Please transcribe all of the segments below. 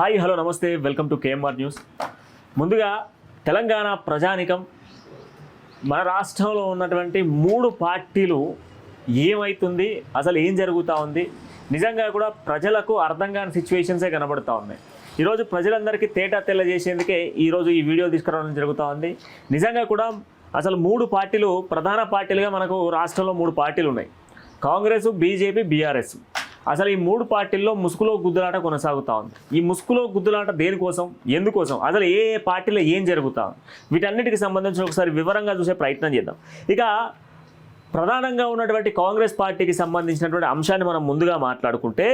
Hi hello నమస్తే. Welcome to KMR news. ముందుగా తెలంగాణ ప్రజానికం. మన రాష్ట్రంలో ఉన్నటువంటి మూడు పార్టీలు ఏమవుతుంది అసలు ఏం జరుగుతూ ఉంది? నిజంగా కూడా ప్రజలకు అర్థం కాని సిచ్యువేషన్సే కనబడుతూ ఉన్నాయి. ఈరోజు ప్రజలందరికీ తేటా తెల్ల చేసేందుకే ఈరోజు ఈ వీడియో తీసుకురావడం జరుగుతూ ఉంది. నిజంగా కూడా అసలు మూడు పార్టీలు ప్రధాన పార్టీలుగా మనకు రాష్ట్రంలో మూడు పార్టీలు ఉన్నాయి. Congress BJP BRS. అసలు ఈ మూడు పార్టీల్లో ముసుగులో గుద్దులాట కొనసాగుతూ ఉంది. ఈ ముసుగులో గుద్దులాట దేనికోసం? ఎందుకోసం? అసలు ఏ ఏ పార్టీలో ఏం జరుగుతా? ఉంది? వీటన్నిటికి సంబంధించి ఒకసారి వివరంగా చూసే ప్రయత్నం చేద్దాం. ఇక ప్రధానంగా ఉన్నటువంటి కాంగ్రెస్ పార్టీకి సంబంధించినటువంటి అంశాన్ని మనం ముందుగా మాట్లాడుకుంటే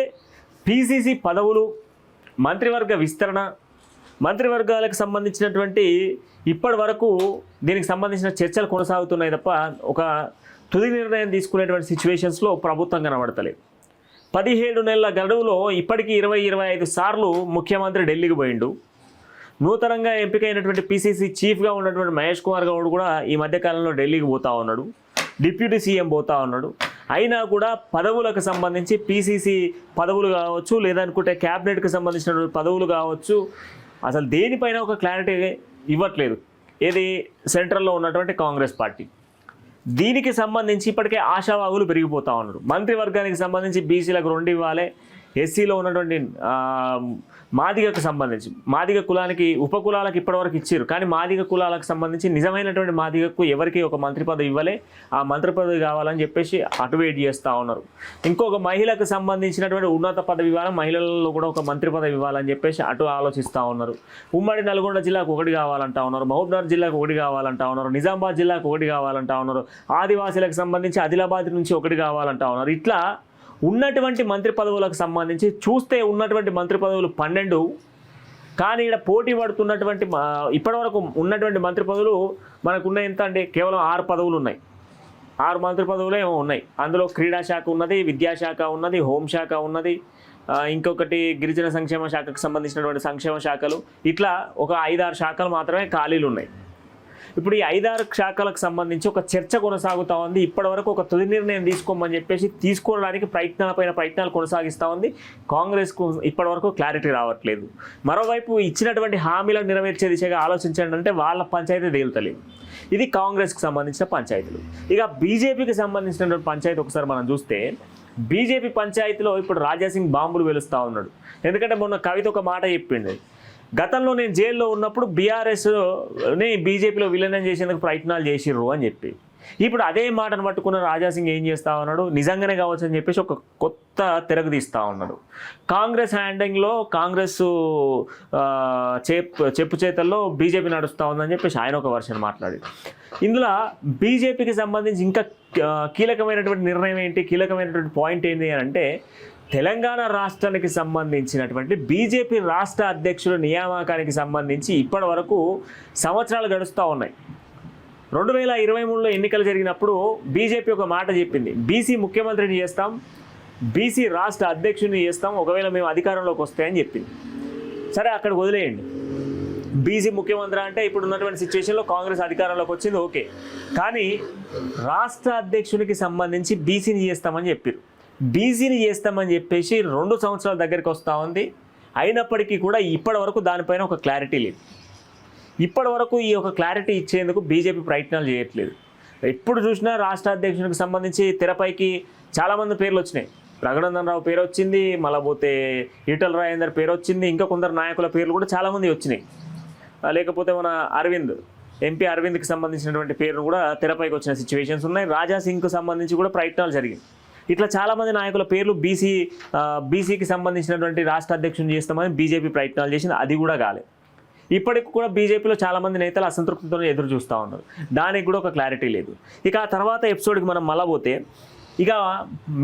పీసీసీ పదవులు మంత్రివర్గ విస్తరణ మంత్రివర్గాలకు సంబంధించినటువంటి ఇప్పటి వరకు దీనికి సంబంధించిన చర్చలు కొనసాగుతున్నాయి తప్ప ఒక తుది నిర్ణయం తీసుకునేటువంటి సిచ్యువేషన్స్లో ప్రభుత్వం కనబడతలేదు. పదిహేడు నెలల గడువులో ఇప్పటికీ ఇరవై ఇరవై ఐదు సార్లు ముఖ్యమంత్రి ఢిల్లీకి పోయిండు. నూతనంగా ఎంపికైనటువంటి పీసీసీ చీఫ్గా ఉన్నటువంటి మహేష్ కుమార్ గౌడ్ కూడా ఈ మధ్యకాలంలో ఢిల్లీకి పోతా ఉన్నాడు. డిప్యూటీ సీఎం పోతా ఉన్నాడు. అయినా కూడా పదవులకు సంబంధించి పీసీసీ పదవులు కావచ్చు లేదనుకుంటే క్యాబినెట్కి సంబంధించినటువంటి పదవులు కావచ్చు అసలు దేనిపైన ఒక క్లారిటీ ఇవ్వట్లేదు. ఏది సెంట్రల్లో ఉన్నటువంటి కాంగ్రెస్ పార్టీ. దీనికి సంబంధించి ఇప్పటికే ఆశావాగులు పెరిగిపోతా ఉన్నారు. మంత్రివర్గానికి సంబంధించి బీసీలకు రెండు ఇవ్వాలి. ఎస్సీలో ఉన్నటువంటి మాదిగకు సంబంధించి మాదిగ కులానికి ఉపకులాలకు ఇప్పటివరకు ఇచ్చారు కానీ మాదిగ కులాలకు సంబంధించి నిజమైనటువంటి మాదిగకు ఎవరికి ఒక మంత్రి పదవి ఇవ్వలే. ఆ మంత్రి పదవి కావాలని చెప్పేసి అటు వెయిట్ చేస్తూ ఉన్నారు. ఇంకొక మహిళకు సంబంధించినటువంటి ఉన్నత పదవి ఇవ్వాలి? మహిళలలో కూడా ఒక మంత్రి పదవి ఇవ్వాలని చెప్పేసి అటు ఆలోచిస్తూ ఉన్నారు. ఉమ్మడి నల్గొండ జిల్లాకు ఒకటి కావాలంటా ఉన్నారు. మహబూబ్నగర్ జిల్లాకు ఒకటి కావాలంటా ఉన్నారు. నిజామాబాద్ జిల్లాకు ఒకటి కావాలంటా ఉన్నారు. ఆదివాసీలకు సంబంధించి ఆదిలాబాద్ నుంచి ఒకటి కావాలంటా ఉన్నారు. ఇట్లా ఉన్నటువంటి మంత్రి పదవులకు సంబంధించి చూస్తే ఉన్నటువంటి మంత్రి పదవులు పన్నెండు కానీ ఇక్కడ పోటీ పడుతున్నటువంటి ఇప్పటివరకు ఉన్నటువంటి మంత్రి పదవులు మనకున్న ఎంత అంటే కేవలం ఆరు పదవులు ఉన్నాయి. ఆరు మంత్రి పదవులు ఏమో ఉన్నాయి. అందులో క్రీడా శాఖ ఉన్నది విద్యాశాఖ ఉన్నది హోంశాఖ ఉన్నది ఇంకొకటి గిరిజన సంక్షేమ శాఖకు సంబంధించినటువంటి సంక్షేమ శాఖలు. ఇట్లా ఒక ఐదారు శాఖలు మాత్రమే ఖాళీలు ఉన్నాయి. ఇప్పుడు ఈ ఐదారు శాఖలకు సంబంధించి ఒక చర్చ కొనసాగుతూ ఉంది. ఇప్పటివరకు ఒక తుది నిర్ణయం తీసుకోమని చెప్పేసి తీసుకోవడానికి ప్రయత్నాలపైన ప్రయత్నాలు కొనసాగిస్తూ ఉంది. కాంగ్రెస్కు ఇప్పటివరకు క్లారిటీ రావట్లేదు. మరోవైపు ఇచ్చినటువంటి హామీలను నెరవేర్చే దిశగా ఆలోచించండి అంటే వాళ్ళ పంచాయతీ తేలుతలేదు. ఇది కాంగ్రెస్కి సంబంధించిన పంచాయతీలు. ఇక బీజేపీకి సంబంధించినటువంటి పంచాయతీ ఒకసారి మనం చూస్తే బీజేపీ పంచాయతీలో ఇప్పుడు రాజాసింగ్ బాంబులు వెలుస్తూ ఉన్నాడు. ఎందుకంటే మొన్న కవిత ఒక మాట చెప్పింది గతంలో నేను జైల్లో ఉన్నప్పుడు బీఆర్ఎస్ని బీజేపీలో విలీనం చేసేందుకు ప్రయత్నాలు చేసిర్రు అని చెప్పి. ఇప్పుడు అదే మాటను పట్టుకున్న రాజాసింగ్ ఏం చేస్తా ఉన్నాడు? నిజంగానే కావచ్చు అని చెప్పేసి ఒక కొత్త తిరగదీస్తా ఉన్నాడు. కాంగ్రెస్ హ్యాండింగ్లో కాంగ్రెస్ చెప్పు చేతల్లో బీజేపీ నడుస్తూ ఉందని చెప్పేసి ఆయన ఒక వర్షన్ మాట్లాడి ఇందులో బీజేపీకి సంబంధించి ఇంకా కీలకమైనటువంటి నిర్ణయం ఏంటి? కీలకమైనటువంటి పాయింట్ ఏంటి అని అంటే తెలంగాణ రాష్ట్రానికి సంబంధించినటువంటి బీజేపీ రాష్ట్ర అధ్యక్షుల నియామకానికి సంబంధించి ఇప్పటి వరకు సంవత్సరాలు గడుస్తూ ఉన్నాయి. రెండు వేల ఇరవై మూడులో ఎన్నికలు జరిగినప్పుడు బీజేపీ ఒక మాట చెప్పింది. బీసీ ముఖ్యమంత్రిని చేస్తాం బీసీ రాష్ట్ర అధ్యక్షుడిని చేస్తాం ఒకవేళ మేము అధికారంలోకి వస్తాయని చెప్పింది. సరే అక్కడ వదిలేయండి. బీసీ ముఖ్యమంత్రి అంటే ఇప్పుడు ఉన్నటువంటి సిచ్యువేషన్లో కాంగ్రెస్ అధికారంలోకి వచ్చింది ఓకే. కానీ రాష్ట్ర అధ్యక్షునికి సంబంధించి బీసీని చేస్తామని చెప్పారు బీసీని చేస్తామని చెప్పేసి రెండు సంవత్సరాల దగ్గరికి వస్తూ ఉంది. అయినప్పటికీ కూడా ఇప్పటి వరకు దానిపైన ఒక క్లారిటీ లేదు. ఇప్పటి వరకు ఈ యొక్క క్లారిటీ ఇచ్చేందుకు బీజేపీ ప్రయత్నాలు చేయట్లేదు. ఎప్పుడు చూసినా రాష్ట్ర అధ్యక్షునికి సంబంధించి తెరపైకి చాలామంది పేర్లు వచ్చినాయి. రఘునందనరావు పేరు వచ్చింది మళ్ళా పోతే ఈటల రాజేందర్ పేరు వచ్చింది ఇంకా కొందరు నాయకుల పేర్లు కూడా చాలామంది వచ్చినాయి. లేకపోతే మన అరవింద్ ఎంపీ అరవింద్కి సంబంధించినటువంటి పేర్లు కూడా తెరపైకి వచ్చిన సిచ్యువేషన్స్ ఉన్నాయి. రాజా సింగ్కు సంబంధించి కూడా ప్రయత్నాలు జరిగాయి. ఇట్లా చాలామంది నాయకుల పేర్లు బీసీ బీసీకి సంబంధించినటువంటి రాష్ట్ర అధ్యక్షుని చేస్తామని బీజేపీ ప్రయత్నాలు చేసింది. అది కూడా కాలేదు ఇప్పటికి కూడా బీజేపీలో చాలామంది నేతలు అసంతృప్తితో ఎదురు చూస్తూ ఉన్నారు. దానికి కూడా ఒక క్లారిటీ లేదు. ఇక ఆ తర్వాత ఎపిసోడ్కి మనం మళ్ళా పోతే ఇక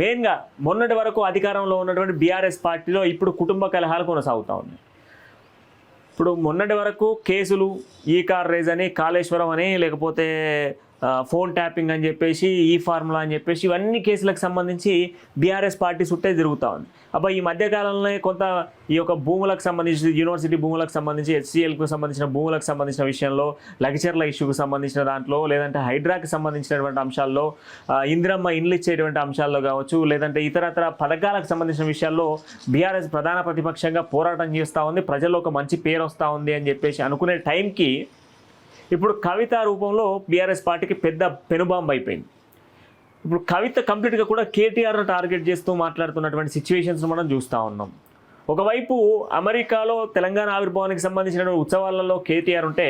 మెయిన్గా మొన్నటి వరకు అధికారంలో ఉన్నటువంటి బీఆర్ఎస్ పార్టీలో ఇప్పుడు కుటుంబ కలహాలు కొనసాగుతూ ఉన్నాయి. ఇప్పుడు మొన్నటి వరకు కేసులు ఈ కార్ రేజ్ అని కాళేశ్వరం అని లేకపోతే ఫోన్ ట్యాపింగ్ అని చెప్పేసి ఈ ఫార్ములా అని చెప్పేసి ఇవన్నీ కేసులకు సంబంధించి బీఆర్ఎస్ పార్టీ చుట్టే తిరుగుతూ ఉంది. అబ్బా ఈ మధ్యకాలంలో కొంత ఈ యొక్క భూములకు సంబంధించి యూనివర్సిటీ భూములకు సంబంధించి హెచ్సిఎల్కు సంబంధించిన భూములకు సంబంధించిన విషయంలో లగచర్ల ఇష్యూకి సంబంధించిన దాంట్లో లేదంటే హైడ్రాకి సంబంధించినటువంటి అంశాల్లో ఇందిరమ్మ ఇండ్లు ఇచ్చేటువంటి అంశాల్లో కావచ్చు లేదంటే ఇతరతర పథకాలకు సంబంధించిన విషయాల్లో బీఆర్ఎస్ ప్రధాన ప్రతిపక్షంగా పోరాటం చేస్తూ ఉంది ప్రజల్లో ఒక మంచి పేరు వస్తూ ఉంది అని చెప్పేసి అనుకునే టైంకి ఇప్పుడు కవిత రూపంలో బీఆర్ఎస్ పార్టీకి పెద్ద పెనుబాంబు అయిపోయింది. ఇప్పుడు కవిత కంప్లీట్గా కూడా కేటీఆర్ను టార్గెట్ చేస్తూ మాట్లాడుతున్నటువంటి సిచ్యువేషన్స్ మనం చూస్తూ ఉన్నాం. ఒకవైపు అమెరికాలో తెలంగాణ ఆవిర్భావానికి సంబంధించిన ఉత్సవాలలో కేటీఆర్ ఉంటే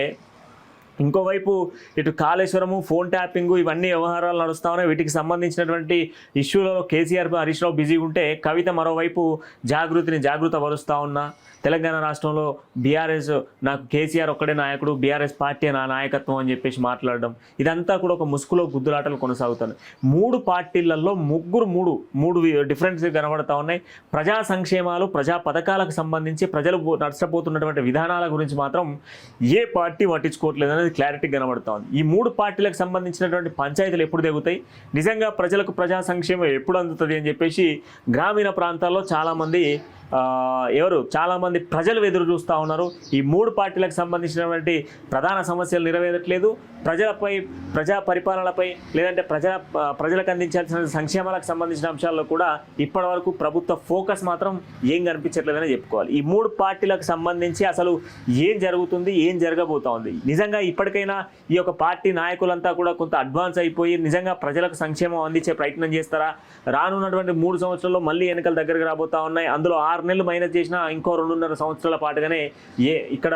ఇంకోవైపు ఇటు కాళేశ్వరము ఫోన్ ట్యాపింగ్ ఇవన్నీ వ్యవహారాలు నడుస్తా ఉన్నాయి. వీటికి సంబంధించినటువంటి ఇష్యూలలో కేసీఆర్ హరీష్ రావు బిజీగా ఉంటే కవిత మరోవైపు జాగృతిని జాగృత పరుస్తూ ఉన్నా. తెలంగాణ రాష్ట్రంలో బీఆర్ఎస్ నాకు కేసీఆర్ ఒక్కడే నాయకుడు బీఆర్ఎస్ పార్టీ నా నాయకత్వం అని చెప్పేసి మాట్లాడడం. ఇదంతా కూడా ఒక ముసుగులో గుద్దులాటలు కొనసాగుతున్నాయి. మూడు పార్టీలలో ముగ్గురు మూడు మూడు డిఫరెన్స్ కనబడతా ఉన్నాయి. ప్రజా సంక్షేమాలు ప్రజా పథకాలకు సంబంధించి ప్రజలు పో- విధానాల గురించి మాత్రం ఏ పార్టీ పట్టించుకోవట్లేదు అనేది క్లారిటీ కనబడతా ఉంది ఈ మూడు పార్టీలకు సంబంధించినటువంటి పంచాయతీలు ఎప్పుడు తెగుతాయి? నిజంగా ప్రజలకు ప్రజా సంక్షేమం ఎప్పుడు అందుతుంది అని చెప్పేసి గ్రామీణ ప్రాంతాల్లో చాలామంది ఎవరు? చాలామంది ప్రజలు ఎదురు చూస్తూ ఉన్నారు. ఈ మూడు పార్టీలకు సంబంధించినటువంటి ప్రధాన సమస్యలు నెరవేరట్లేదు. ప్రజలపై ప్రజా పరిపాలనపై లేదంటే ప్రజా ప్రజలకు అందించాల్సిన సంక్షేమాలకు సంబంధించిన అంశాల్లో కూడా ఇప్పటివరకు ప్రభుత్వ ఫోకస్ మాత్రం ఏం కనిపించట్లేదని చెప్పుకోవాలి. ఈ మూడు పార్టీలకు సంబంధించి అసలు ఏం జరుగుతుంది ఏం జరగబోతోంది? నిజంగా ఇప్పటికైనా ఈ యొక్క పార్టీ నాయకులంతా కూడా కొంత అడ్వాన్స్ అయిపోయి నిజంగా ప్రజలకు సంక్షేమం అందించే ప్రయత్నం చేస్తారా? రానున్నటువంటి మూడు సంవత్సరాల్లో మళ్ళీ ఎన్నికలు దగ్గరకు రాబోతా ఉన్నాయి. అందులో ఆరు నెలలు మైనస్ చేసినా ఇంకో రెండున్నర సంవత్సరాల పాటుగానే ఏ ఇక్కడ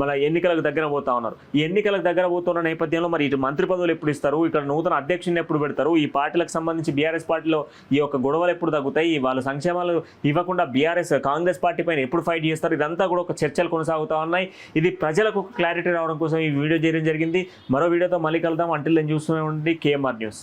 మన ఎన్నికలకు దగ్గర పోతా ఉన్నారు. ఈ ఎన్నికలకు దగ్గర పోతున్న నేపథ్యంలో మరి ఇటు మంత్రి పదవులు ఎప్పుడు ఇస్తారు? ఇక్కడ నూతన అధ్యక్షుని ఎప్పుడు పెడతారు? ఈ పార్టీలకు సంబంధించి బీఆర్ఎస్ పార్టీలో ఈ యొక్క గొడవలు ఎప్పుడు తగ్గుతాయి? వాళ్ళ సంక్షేమాలు ఇవ్వకుండా బీఆర్ఎస్ కాంగ్రెస్ పార్టీ పైన ఎప్పుడు ఫైట్ చేస్తారు? ఇదంతా కూడా ఒక చర్చలు కొనసాగుతూ ఉన్నాయి. ఇది ప్రజలకు క్లారిటీ రావడం కోసం ఈ వీడియో చేయడం జరిగింది. మరో వీడియోతో మళ్ళీ కలుద్దాం. అంటిల్ నేను చూస్తూనే ఉండి కేఎంఆర్ న్యూస్.